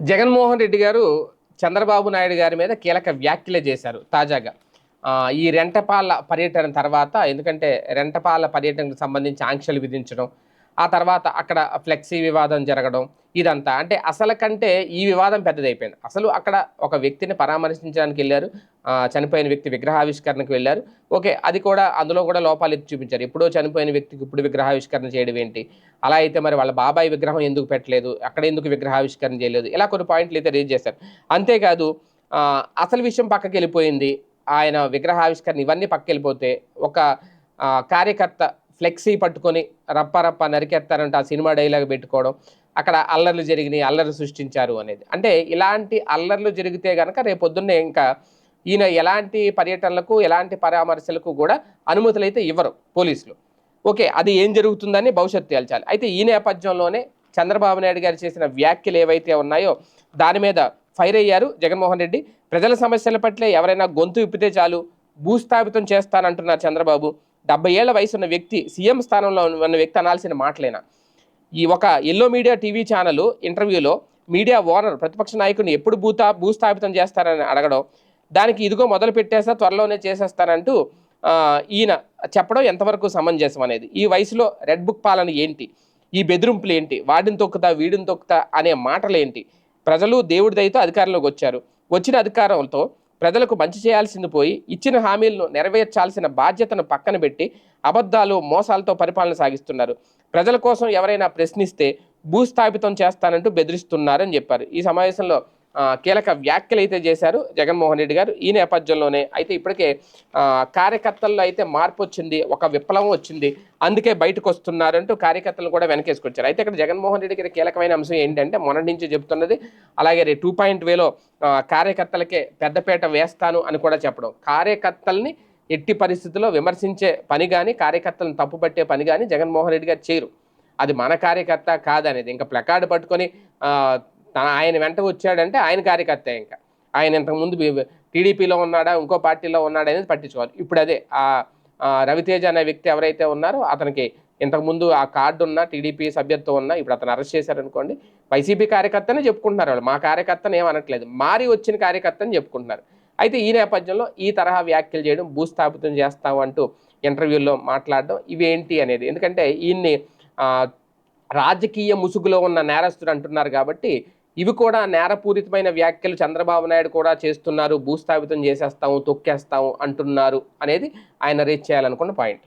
జగన్మోహన్ రెడ్డి గారు చంద్రబాబు నాయుడు గారి మీద కీలక వ్యాఖ్యలే చేశారు తాజాగా. ఈ రెంటపాల పర్యటన తర్వాత ఎందుకంటే రెంటపాల పర్యటనకు సంబంధించి ఆంక్షలు విధించడం ఆ తర్వాత అక్కడ ఫ్లెక్సీ వివాదం జరగడం ఇదంతా. అంటే అసలు కంటే ఈ వివాదం పెద్దదైపోయింది. అసలు అక్కడ ఒక వ్యక్తిని పరామర్శించడానికి వెళ్ళారు. చనిపోయిన వ్యక్తి విగ్రహావిష్కరణకు వెళ్ళారు. ఓకే అది కూడా అందులో కూడా లోపాలు ఎత్తి చూపించారు. ఎప్పుడో చనిపోయిన వ్యక్తికి ఇప్పుడు విగ్రహావిష్కరణ చేయడం ఏంటి? అలా అయితే మరి వాళ్ళ బాబాయ్ విగ్రహం ఎందుకు పెట్టలేదు? అక్కడ ఎందుకు విగ్రహావిష్కరణ చేయలేదు? ఇలా కొన్ని పాయింట్లు అయితే రేజ్ చేశారు. అంతేకాదు అసలు విషయం పక్కకి వెళ్ళిపోయింది. ఆయన విగ్రహావిష్కరణ ఇవన్నీ పక్కకి వెళ్ళిపోతే ఒక కార్యకర్త ఫ్లెక్సీ పట్టుకొని రప్ప రప్ప నరికేస్తారంటే ఆ సినిమా డైలాగ్ పెట్టుకోవడం. అక్కడ అల్లర్లు జరిగినాయి అల్లర్లు సృష్టించారు అనేది. అంటే ఇలాంటి అల్లర్లు జరిగితే కనుక రేపొద్దున్నే ఇంకా ఈయన ఎలాంటి పర్యటనలకు ఎలాంటి పరామర్శలకు కూడా అనుమతులు అయితే ఇవ్వరు పోలీసులు. ఓకే అది ఏం జరుగుతుందని భవిష్యత్తు తేల్చాలి. అయితే ఈ నేపథ్యంలోనే చంద్రబాబు నాయుడు గారు చేసిన వ్యాఖ్యలు ఏవైతే ఉన్నాయో దాని మీద ఫైర్ అయ్యారు జగన్మోహన్ రెడ్డి. ప్రజల సమస్యల పట్లే ఎవరైనా గొంతు విప్పితే చాలు భూస్థాపితం చేస్తానంటున్నారు చంద్రబాబు. డెబ్బై ఏళ్ళ వయసు ఉన్న వ్యక్తి సీఎం స్థానంలో ఉన్న వ్యక్తి అనాల్సిన మాటలేనా? ఈ ఒక ఎల్లో మీడియా టీవీ ఛానల్ ఇంటర్వ్యూలో మీడియా ఓనర్ ప్రతిపక్ష నాయకుడిని ఎప్పుడు భూతా భూస్థాపితం చేస్తారని అడగడం దానికి ఇదిగో మొదలు పెట్టేస్తా త్వరలోనే చేసేస్తానంటూ ఈయన చెప్పడం ఎంతవరకు సమంజసం అనేది. ఈ వయసులో రెడ్ బుక్ పాలన ఏంటి? ఈ బెదిరింపులు ఏంటి? వాడిని తొక్కుతా వీడిని తొక్కుతా అనే మాటలు ఏంటి? ప్రజలు దేవుడి దయతో అధికారంలోకి వచ్చారు. వచ్చిన అధికారంతో ప్రజలకు మంచి చేయాల్సింది పోయి ఇచ్చిన హామీలను నెరవేర్చాల్సిన బాధ్యతను పక్కన పెట్టి అబద్ధాలు మోసాలతో పరిపాలన సాగిస్తున్నారు. ప్రజల కోసం ఎవరైనా ప్రశ్నిస్తే భూస్థాపితం చేస్తానంటూ బెదిరిస్తున్నారని చెప్పారు. ఈ సమావేశంలో కీలక వ్యాఖ్యలు అయితే చేశారు జగన్మోహన్ రెడ్డి గారు ఈ నేపథ్యంలోనే. అయితే ఇప్పటికే కార్యకర్తల్లో అయితే మార్పు వచ్చింది ఒక విప్లవం వచ్చింది అందుకే బయటకు వస్తున్నారంటూ కార్యకర్తలు కూడా వెనకేసుకొచ్చారు. అయితే ఇక్కడ జగన్మోహన్ రెడ్డి గారి కీలకమైన అంశం ఏంటంటే మొన్నటి నుంచి చెప్తున్నది అలాగే టూ పాయింట్ వేలో కార్యకర్తలకే పెద్దపేట వేస్తాను అని కూడా చెప్పడం. కార్యకర్తల్ని ఎట్టి పరిస్థితుల్లో విమర్శించే పని కానీ కార్యకర్తలను తప్పుపట్టే పని కానీ జగన్మోహన్ రెడ్డి గారు చేయరు. అది మన కార్యకర్త కాదనేది. ఇంకా ప్లకార్డు పట్టుకొని తన ఆయన వెంట వచ్చాడంటే ఆయన కార్యకర్త ఇంకా. ఆయన ఇంతకుముందు టీడీపీలో ఉన్నాడా ఇంకో పార్టీలో ఉన్నాడా అనేది పట్టించుకోవాలి. ఇప్పుడు అదే ఆ రవితేజ అనే వ్యక్తి ఎవరైతే ఉన్నారో అతనికి ఇంతకుముందు ఆ కార్డు ఉన్న టీడీపీ సభ్యత్వం ఉన్న ఇప్పుడు అతను అరెస్ట్ చేశారనుకోండి వైసీపీ కార్యకర్తనే చెప్పుకుంటున్నారు వాళ్ళు. మా కార్యకర్తను ఏమనట్లేదు. మారి వచ్చిన కార్యకర్తని చెప్పుకుంటున్నారు. అయితే ఈ నేపథ్యంలో ఈ తరహా వ్యాఖ్యలు చేయడం భూస్థాపితం చేస్తాం అంటూ ఇంటర్వ్యూల్లో మాట్లాడడం ఇవేంటి అనేది. ఎందుకంటే ఈయన్ని రాజకీయ ముసుగులో ఉన్న నేరస్తుడు అంటున్నారు కాబట్టి ఇవి కూడా నేరపూరితమైన వ్యాఖ్యలు చంద్రబాబు నాయుడు కూడా చేస్తున్నారు భూస్థాపితం చేసేస్తాము తొక్కేస్తాము అంటున్నారు అనేది ఆయన రీచ్ చేయాలనుకున్న పాయింట్.